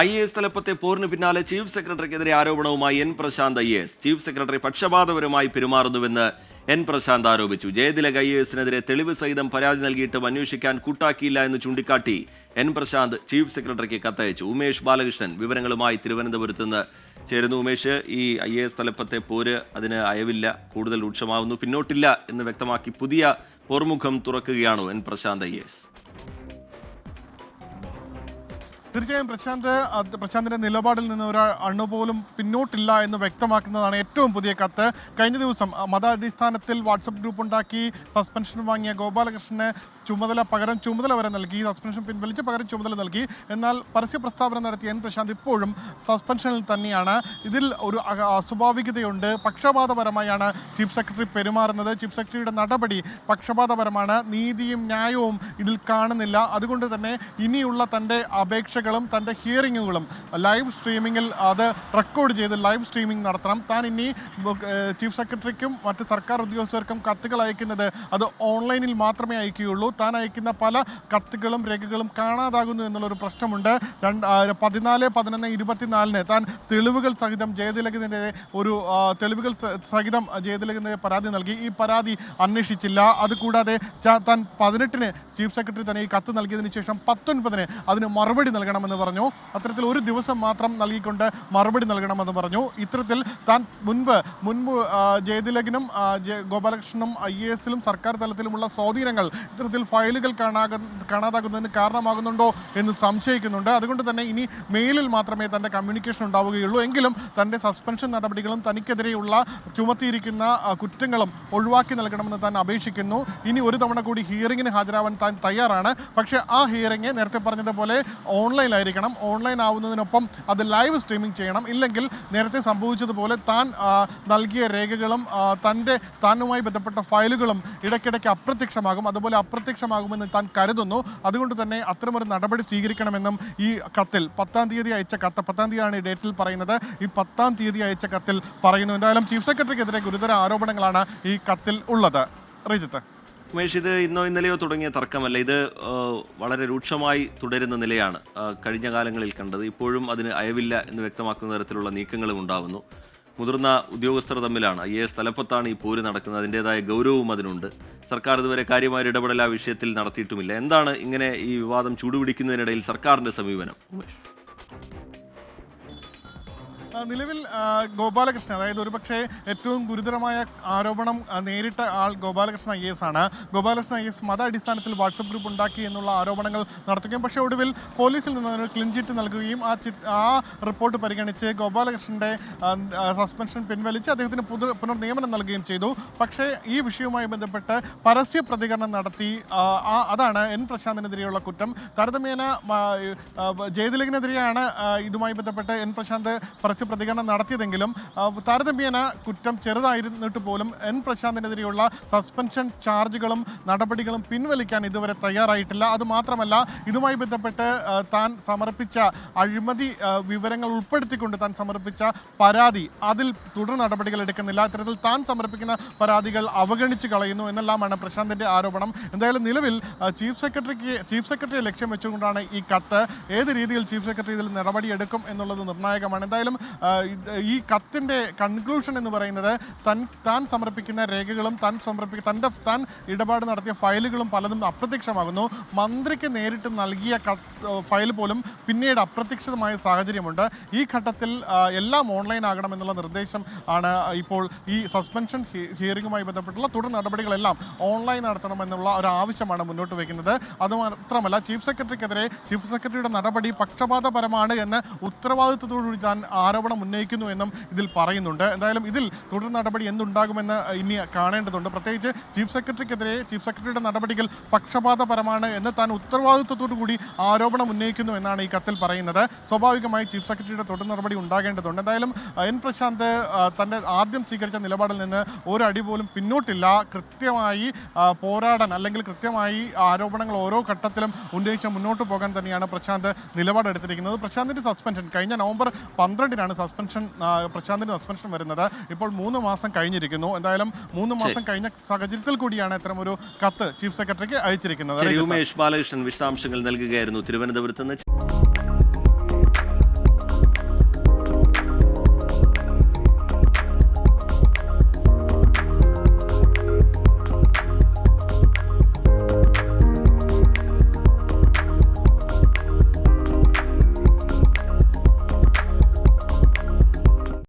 I A S തലപ്പത്തെ പോറിന് പിന്നാലെ ചീഫ് സെക്രട്ടറിക്കെതിരെ ആരോപണവുമായി N Prashanth I S. Chief secretary പക്ഷപാതപരമായി പെരുമാറുന്നുവെന്ന് എൻ പ്രശാന്ത് ആരോപിച്ചു. ജയതിലക് ഐ എസിനെതിരെ തെളിവ് സഹിതം പരാതി നൽകിയിട്ടും അന്വേഷിക്കാൻ കൂട്ടാക്കിയില്ല എന്ന് ചൂണ്ടിക്കാട്ടി എൻ പ്രശാന്ത് ചീഫ് സെക്രട്ടറിക്ക് കത്തയച്ചു. ഉമേഷ് ബാലകൃഷ്ണൻ വിവരങ്ങളുമായി തിരുവനന്തപുരത്ത് നിന്ന് ചേരുന്നു. ഉമേഷ് ഈ ഐ എ എസ് തലപ്പത്തെ പോര് അതിന് അയവില്ല കൂടുതൽ രൂക്ഷമാവുന്നു പിന്നോട്ടില്ല എന്ന് വ്യക്തമാക്കി പുതിയ പോർമുഖം തുറക്കുകയാണോ എൻ പ്രശാന്ത് ഐ എസ്. തീർച്ചയായും പ്രശാന്ത് പ്രശാന്തിന്റെ നിലപാടിൽ നിന്ന് ഒരു അണു പോലും പിന്നോട്ടില്ല എന്ന് വ്യക്തമാക്കുന്നതാണ് ഏറ്റവും പുതിയ കത്ത്. കഴിഞ്ഞ ദിവസം മതാടിസ്ഥാനത്തിൽ വാട്സപ്പ് ഗ്രൂപ്പ് ഉണ്ടാക്കി സസ്പെൻഷൻ വാങ്ങിയ ഗോപാലകൃഷ്ണന് ചുമതല പകരം ചുമതല വരെ നൽകി സസ്പെൻഷൻ പിൻവലിച്ച് പകരം ചുമതല നൽകി. എന്നാൽ പരസ്യ പ്രസ്താവന നടത്തിയ എൻ പ്രശാന്ത് ഇപ്പോഴും സസ്പെൻഷനിൽ തന്നെയാണ്. ഇതിൽ ഒരു അസ്വാഭാവികതയുണ്ട്. പക്ഷപാതപരമായാണ് ചീഫ് സെക്രട്ടറി പെരുമാറുന്നത്. ചീഫ് സെക്രട്ടറിയുടെ നടപടി പക്ഷപാതപരമാണ്. നീതിയും ന്യായവും ഇതിൽ കാണുന്നില്ല. അതുകൊണ്ട് തന്നെ ഇനിയുള്ള തന്റെ അപേക്ഷകളും തന്റെ ഹിയറിങ്ങുകളും ലൈവ് സ്ട്രീമിങ്ങിൽ അത് റെക്കോർഡ് ചെയ്ത് ലൈവ് സ്ട്രീമിംഗ് നടത്തണം. താൻ ഇനി ചീഫ് സെക്രട്ടറിക്കും മറ്റ് സർക്കാർ ഉദ്യോഗസ്ഥർക്കും കത്തുകൾ അയക്കുന്നത് അത് ഓൺലൈനിൽ മാത്രമേ അയക്കുകയുള്ളൂ. താൻ അയക്കുന്ന പല കത്തുകളും രേഖകളും കാണാതാകുന്നു എന്നുള്ളൊരു പ്രശ്നമുണ്ട്. രണ്ട് പതിനാല് പതിനൊന്ന് ഇരുപത്തിനാലിന് താൻ തെളിവുകൾ സഹിതം ജയതിലകനെതിരെ ഒരു തെളിവുകൾ സഹിതം ജയതിലകനെതിരെ പരാതി നൽകി. ഈ പരാതി അന്വേഷിച്ചില്ല. അതുകൂടാതെ താൻ പതിനെട്ടിന് ചീഫ് സെക്രട്ടറി തന്നെ ഈ കത്ത് നൽകിയതിന് ശേഷം പത്തൊൻപതിന് അതിന് മറുപടി നൽകണമെന്ന് പറഞ്ഞു. അത്തരത്തിൽ ഒരു ദിവസം മാത്രം നൽകിക്കൊണ്ട് മറുപടി നൽകണമെന്ന് പറഞ്ഞു. ഇത്തരത്തിൽ താൻ മുൻപ് മുൻപ് ജയതിലകനും ഗോപാലകൃഷ്ണനും ഐ എ എസിലും സർക്കാർ തലത്തിലുമുള്ള സ്വാധീനങ്ങൾ ഇത്തരത്തിൽ ഫയലുകൾ കാണാകു കാണാതാകുന്നതിന് കാരണമാകുന്നുണ്ടോ എന്ന് സംശയിക്കുന്നുണ്ട്. അതുകൊണ്ട് തന്നെ ഇനി മെയിലിൽ മാത്രമേ തന്റെ കമ്മ്യൂണിക്കേഷൻ ഉണ്ടാവുകയുള്ളൂ. എങ്കിലും തന്റെ സസ്പെൻഷൻ നടപടികളും തനിക്കെതിരെയുള്ള ചുമത്തിയിരിക്കുന്ന കുറ്റങ്ങളും ഒഴിവാക്കി നൽകണമെന്ന് താൻ അപേക്ഷിക്കുന്നു. ഇനി ഒരു തവണ കൂടി ഹിയറിങ്ങിന് ഹാജരാവാൻ താൻ തയ്യാറാണ്. പക്ഷേ ആ ഹിയറിംഗ് നേരത്തെ പറഞ്ഞതുപോലെ ഓൺലൈനായിരിക്കണം. ഓൺലൈൻ ആവുന്നതിനൊപ്പം അത് ലൈവ് സ്ട്രീമിംഗ് ചെയ്യണം. ഇല്ലെങ്കിൽ നേരത്തെ സംഭവിച്ചതുപോലെ താൻ നൽകിയ രേഖകളും തന്റെ താനുമായി ബന്ധപ്പെട്ട ഫയലുകളും ഇടയ്ക്കിടയ്ക്ക് അപ്രത്യക്ഷമാകും. അതുപോലെ അപ്രത്യക്ഷമാകുമെന്ന് താൻ കരുതുന്നു. അതുകൊണ്ട് തന്നെ അത്തരമൊരു നടപടി സ്വീകരിക്കണമെന്നും ഈ കത്തിൽ പത്താം തീയതി അയച്ച കത്ത് പത്താം തീയതിയാണ് ഈ ഡേറ്റിൽ പറയുന്നത്. ഈ പത്താം തീയതി അയച്ച കത്തിൽ പറയുന്നു. എന്തായാലും ചീഫ് സെക്രട്ടറിക്കെതിരെ ഗുരുതര ആരോപണങ്ങളാണ് ഈ കത്തിൽ ഉള്ളത്. റിജിത്ത്. ഉമേഷ് ഇത് ഇന്നോ ഇന്നലെയോ തുടങ്ങിയ തർക്കമല്ല. ഇത് വളരെ രൂക്ഷമായി തുടരുന്ന നിലയാണ് കഴിഞ്ഞ കാലങ്ങളിൽ കണ്ടത്. ഇപ്പോഴും അതിന് അയവില്ല എന്ന് വ്യക്തമാക്കുന്ന തരത്തിലുള്ള നീക്കങ്ങളും ഉണ്ടാവുന്നു. മുതിർന്ന ഉദ്യോഗസ്ഥർ തമ്മിലാണ്. ഐ എസ് തലപ്പത്താണ് ഈ പോര് നടക്കുന്നത്. അതിന്റെതായ ഗൗരവവും അതിനുണ്ട്. സർക്കാർ ഇതുവരെ കാര്യമായ ഇടപെടൽ ആ വിഷയത്തിൽ നടത്തിയിട്ടുമില്ല. എന്താണ് ഇങ്ങനെ ഈ വിവാദം ചൂടുപിടിക്കുന്നതിനിടയിൽ സർക്കാരിന്റെ സമീപനം ഉമേഷ്? നിലവിൽ ഗോപാലകൃഷ്ണൻ അതായത് ഒരുപക്ഷെ ഏറ്റവും ഗുരുതരമായ ആരോപണം നേരിട്ട ആൾ ഗോപാലകൃഷ്ണൻ ഐ എസ് ആണ്. ഗോപാലകൃഷ്ണൻ ഐ എസ് മത അടിസ്ഥാനത്തിൽ വാട്സപ്പ് ഗ്രൂപ്പ് ഉണ്ടാക്കി എന്നുള്ള ആരോപണങ്ങൾ നടത്തുകയും പക്ഷേ ഒടുവിൽ പോലീസിൽ നിന്ന് ഒരു ക്ലിൻചിറ്റ് നൽകുകയും ആ ആ റിപ്പോർട്ട് പരിഗണിച്ച് ഗോപാലകൃഷ്ണന്റെ സസ്പെൻഷൻ പിൻവലിച്ച് അദ്ദേഹത്തിന് പുതു നിയമനം നൽകുകയും ചെയ്തു. പക്ഷേ ഈ വിഷയവുമായി ബന്ധപ്പെട്ട് പരസ്യ പ്രതികരണം നടത്തി അതാണ് എൻ പ്രശാന്തിനെതിരെയുള്ള കുറ്റം. താരതമ്യേന ജയതിലകിനെതിരെയാണ് ഇതുമായി ബന്ധപ്പെട്ട് എൻ പ്രശാന്ത് പരസ്യ പ്രതികരണം നടത്തിയതെങ്കിലും താരതമ്യേന കുറ്റം ചെറുതായിരുന്നിട്ട് പോലും എൻ പ്രശാന്തിനെതിരെയുള്ള സസ്പെൻഷൻ ചാർജുകളും നടപടികളും പിൻവലിക്കാൻ ഇതുവരെ തയ്യാറായിട്ടില്ല. അതുമാത്രമല്ല ഇതുമായി ബന്ധപ്പെട്ട് താൻ സമർപ്പിച്ച അഴിമതി വിവരങ്ങൾ ഉൾപ്പെടുത്തിക്കൊണ്ട് താൻ സമർപ്പിച്ച പരാതി അതിൽ തുടർ നടപടികൾ എടുക്കുന്നില്ല. ഇത്തരത്തിൽ താൻ സമർപ്പിക്കുന്ന പരാതികൾ അവഗണിച്ച് കളയുന്നു എന്നെല്ലാമാണ് പ്രശാന്തിന്റെ ആരോപണം. എന്തായാലും നിലവിൽ ചീഫ് സെക്രട്ടറിക്ക് ചീഫ് സെക്രട്ടറിയെ ലക്ഷ്യം വെച്ചുകൊണ്ടാണ് ഈ കത്ത്. ഏത് രീതിയിൽ ചീഫ് സെക്രട്ടറി ഇതിൽ നടപടിയെടുക്കും എന്നുള്ളത് നിർണായകമാണ്. എന്തായാലും ഈ കത്തിന്റെ കൺക്ലൂഷൻ എന്ന് പറയുന്നത് തൻ താൻ സമർപ്പിക്കുന്ന രേഖകളും താൻ സമർപ്പിക്കുന്ന തന്റെ താൻ ഇടപാട് നടത്തിയ ഫയലുകളും പലതും അപ്രത്യക്ഷമാകുന്നു. മന്ത്രിക്ക് നേരിട്ട് നൽകിയ ഫയൽ പോലും പിന്നീട് അപ്രത്യക്ഷിതമായ സാഹചര്യമുണ്ട്. ഈ ഘട്ടത്തിൽ എല്ലാം ഓൺലൈൻ ആകണമെന്നുള്ള നിർദ്ദേശം ആണ് ഇപ്പോൾ ഈ സസ്പെൻഷൻ ഹിയറിംഗുമായി ബന്ധപ്പെട്ടുള്ള തുടർ നടപടികളെല്ലാം ഓൺലൈൻ നടത്തണമെന്നുള്ള ഒരു ആവശ്യമാണ് മുന്നോട്ട് വയ്ക്കുന്നത്. അതുമാത്രമല്ല ചീഫ് സെക്രട്ടറിക്കെതിരെ ചീഫ് സെക്രട്ടറിയുടെ നടപടി പക്ഷപാതപരമാണ് എന്ന് ഉത്തരവാദിത്വത്തോടുകൂടി താൻ ആരോപണം ഉന്നയിക്കുന്നു എന്നും ഇതിൽ പറയുന്നുണ്ട്. എന്തായാലും ഇതിൽ തുടർ നടപടി എന്തുണ്ടാകുമെന്ന് ഇനി കാണേണ്ടതുണ്ട്. പ്രത്യേകിച്ച് ചീഫ് സെക്രട്ടറിക്കെതിരെ ചീഫ് സെക്രട്ടറിയുടെ നടപടികൾ പക്ഷപാതപരമാണ് എന്ന് താൻ ഉത്തരവാദിത്വത്തോടു കൂടി ആരോപണം ഉന്നയിക്കുന്നു എന്നാണ് ഈ കത്തിൽ പറയുന്നത്. സ്വാഭാവികമായി ചീഫ് സെക്രട്ടറിയുടെ തുടർ നടപടി ഉണ്ടാകേണ്ടതുണ്ട്. എന്തായാലും എൻ പ്രശാന്ത് തന്റെ ആദ്യം സ്വീകരിച്ച നിലപാടിൽ നിന്ന് ഒരടി പോലും പിന്നോട്ടില്ല. കൃത്യമായി പോരാടാൻ അല്ലെങ്കിൽ കൃത്യമായി ആരോപണങ്ങൾ ഓരോ ഘട്ടത്തിലും ഉന്നയിച്ച് മുന്നോട്ട് പോകാൻ തന്നെയാണ് പ്രശാന്ത് നിലപാടെടുത്തിരിക്കുന്നത്. പ്രശാന്തിന്റെ സസ്പെൻഷൻ കഴിഞ്ഞ നവംബർ പന്ത്രണ്ടിനാണ് സസ്പെൻഷൻ പ്രശാന്തിന്റെ സസ്പെൻഷൻ വരുന്നത്. ഇപ്പോൾ മൂന്ന് മാസം കഴിഞ്ഞിരിക്കുന്നു. എന്തായാലും മൂന്ന് മാസം കഴിഞ്ഞ സാഹചര്യത്തിൽ കൂടിയാണ് ഇത്തരം ഒരു കത്ത് ചീഫ് സെക്രട്ടറിക്ക് അയച്ചിരിക്കുന്നത്. ഉമേഷ് ബാലകൃഷ്ണൻ വിശദാംശങ്ങൾ നൽകുകയായിരുന്നു. തിരുവനന്തപുരത്ത് നിന്ന്